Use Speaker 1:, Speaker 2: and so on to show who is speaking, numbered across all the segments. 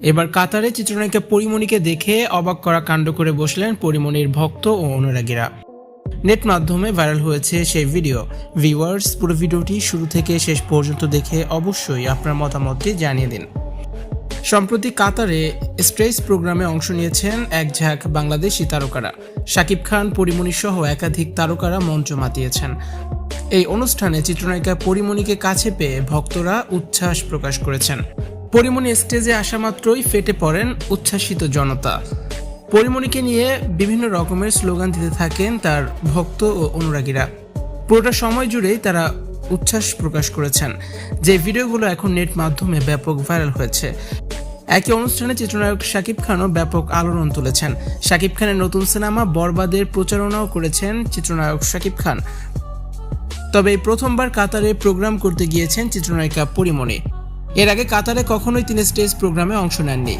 Speaker 1: এবার কাতারে চিত্রনায়িকা পরিমণিকে দেখে অবাক করা কাণ্ড করে বসলেন পরিমণির ভক্ত ও অনুরাগীরা। নেট মাধ্যমে ভাইরাল হয়েছে সেই ভিডিও। ভিউয়ার্স, পুরো ভিডিওটি শুরু থেকে শেষ পর্যন্ত দেখে অবশ্যই আপনার মতামতটি জানিয়ে দিন। সম্প্রতি কাতারে স্ট্রেস প্রোগ্রামে অংশ নিয়েছেন এক ঝাঁক বাংলাদেশি তারকারা। শাকিব খান পরিমণি সহ একাধিক তারকারা মঞ্চ মাতিয়েছেন। এই অনুষ্ঠানে চিত্রনায়িকা পরিমণিকে কাছে পেয়ে ভক্তরা উচ্ছ্বাস প্রকাশ করেছেন। পরিমণি স্টেজে আসা মাত্রই ফেটে পড়েন উচ্ছ্বাসিত জনতা। পরিমণিকে নিয়ে বিভিন্ন রকমের স্লোগান দিতে থাকেন তার ভক্ত ও অনুরাগীরা। পুরোটা সময় জুড়েই তারা উচ্ছ্বাস প্রকাশ করেছেন। যে ভিডিওগুলো এখন নেট মাধ্যমে ব্যাপক ভাইরাল হয়েছে। একই অনুষ্ঠানে চিত্রনায়ক শাকিব খানও ব্যাপক আলোড়ন তুলেছেন। শাকিব খানের নতুন সিনেমা বরবাদের প্রচারণাও করেছেন চিত্রনায়ক শাকিব খান। তবে প্রথমবার কাতারে প্রোগ্রাম করতে গিয়েছেন চিত্রনায়িকা পরিমণি। এর আগে কাতারে কখনোই তিনি স্টেজ প্রোগ্রামে অংশ নেননি।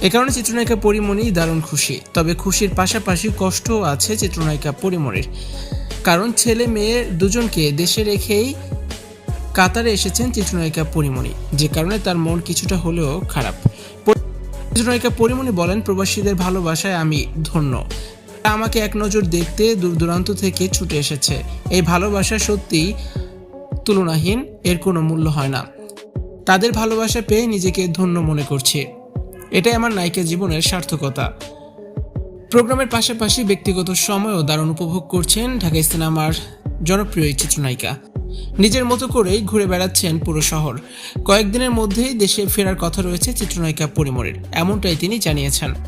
Speaker 1: এ কারণে চিত্রনায়িকা পরিমণি দারুণ খুশি। তবে খুশির পাশাপাশি কষ্টও আছে চিত্রনায়িকা পরিমণির। কারণ ছেলে মেয়ে দুজনকে দেশে রেখেই কাতারে এসেছেন চিত্রনায়িকা পরিমণি, যে কারণে তার মন কিছুটা হলেও খারাপ। চিত্রনায়িকা পরিমণি বলেন, প্রবাসীদের ভালোবাসায় আমি ধন্য। আমাকে এক নজর দেখতে দূর দূরান্ত থেকে ছুটে এসেছে। এই ভালোবাসা সত্যিই তুলনাহীন, এর কোনো মূল্য হয় না। তাদের ভালোবাসা পেয়ে নিজেকে ধন্য মনে করছি। এটাই আমার নায়িকা জীবনের সার্থকতা। প্রোগ্রামের পাশাপাশি ব্যক্তিগত সময়ও দারুণ উপভোগ করছেন ঢাকা সিনেমার জনপ্রিয় এই চিত্রনায়িকা। নিজের মতো করেই ঘুরে বেড়াচ্ছেন পুরো শহর। কয়েকদিনের মধ্যেই দেশে ফেরার কথা রয়েছে চিত্রনায়িকা পরিমরের এমনটাই তিনি জানিয়েছেন।